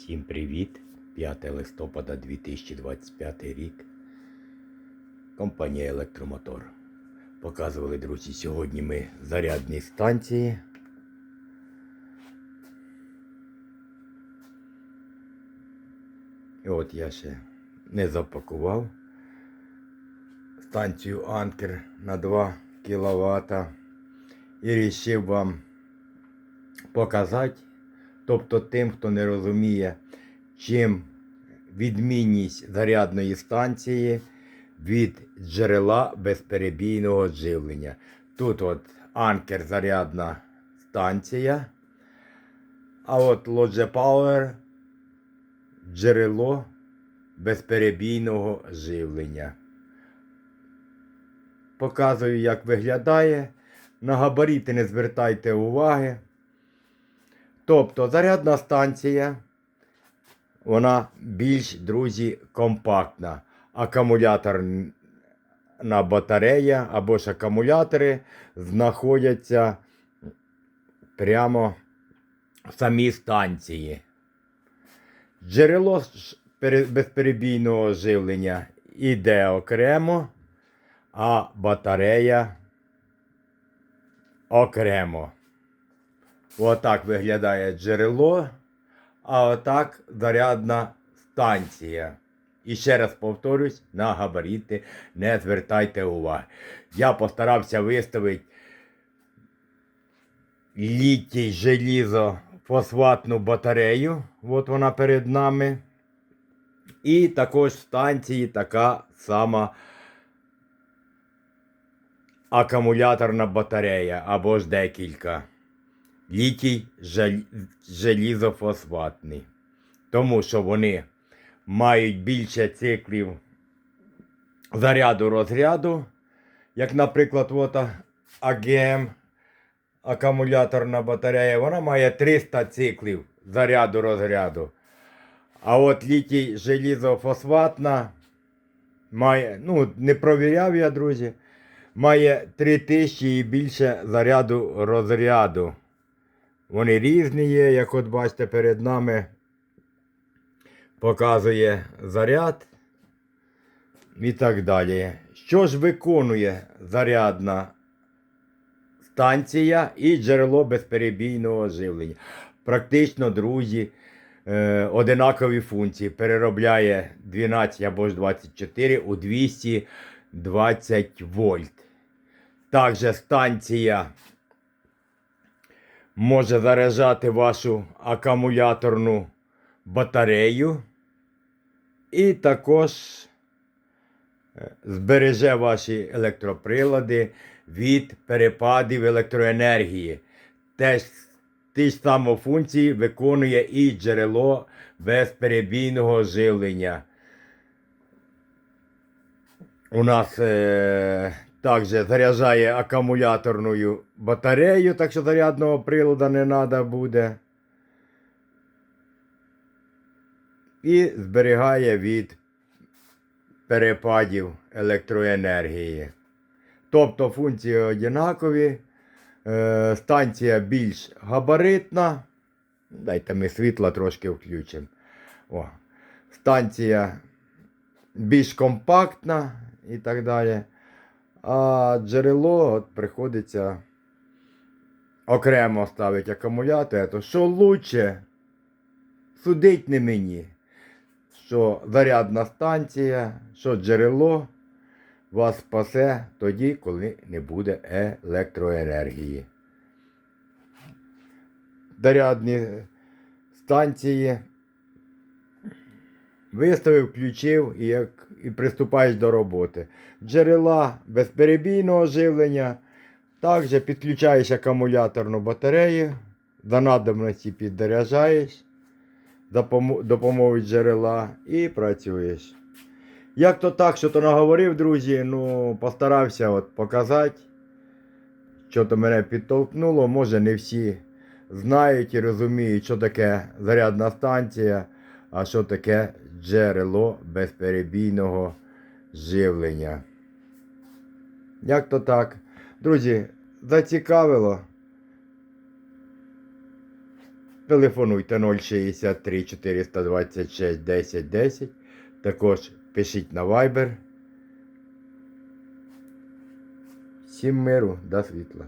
Всім привіт! 5 листопада 2025 рік. Компанія Електромотор. Показували, друзі, сьогодні ми зарядні станції. І от я ще не запакував станцію Анкер на 2 кВт. І вирішив вам показати, тобто тим, хто не розуміє, чим відмінність зарядної станції від джерела безперебійного живлення. Тут от анкер зарядна станція, а от Lodge Power джерело безперебійного живлення. Показую, як виглядає. На габаріти не звертайте уваги. Тобто зарядна станція, вона більш, друзі, компактна. Акумуляторна батарея або ж акумулятори знаходяться прямо в самій станції. Джерело безперебійного живлення іде окремо, а батарея окремо. Отак виглядає джерело, а отак зарядна станція. І ще раз повторюсь, на габаріти не звертайте уваги. Я постарався виставити літій желізо фосфатну батарею. От вона перед нами. І також в станції така сама акумуляторна батарея або ж декілька. Літій жел- желізофосфатний. Тому що вони мають більше циклів заряду розряду, як, наприклад, от АГМ, акумуляторна батарея, вона має 300 циклів заряду розряду. А от літій желізофосфатна має, ну, не провіряв я, друзі, має 3000 і більше заряду розряду. Вони різні є, як от бачите перед нами показує заряд і так далі. Що ж виконує зарядна станція і джерело безперебійного живлення? Практично, друзі, е, одинакові функції. Переробляє 12 або ж 24 у 220 вольт. Також станція може заряджати вашу акумуляторну батарею. І також е, збереже ваші електроприлади від перепадів електроенергії. Теж ті ж самі функції виконує і джерело безперебійного живлення. У нас е, також заряджає акумуляторною батарею, так що зарядного приладу не треба буде. І зберігає від перепадів електроенергії. Тобто функції однакові. Е, станція більш габаритна. Дайте ми світла трошки включимо. О. Станція більш компактна і так далі. А джерело от приходиться окремо ставити акумулятор. То що лучше, судить не мені, що зарядна станція, що джерело вас спасе тоді, коли не буде електроенергії. Зарядні станції виставив, включив і, як, і приступаєш до роботи. Джерела безперебійного живлення. Також підключаєш акумуляторну батарею, за надобності підзаряджаєш за допомогою джерела і працюєш. Як то так, що то наговорив, друзі, ну постарався от показати, що то мене підтолкнуло. Може не всі знають і розуміють, що таке зарядна станція, а що таке джерело безперебійного живлення. Як то так? Друзі, зацікавило? телефонуйте 063 426 10 10. Також пишіть на Viber. Всім миру, до світла.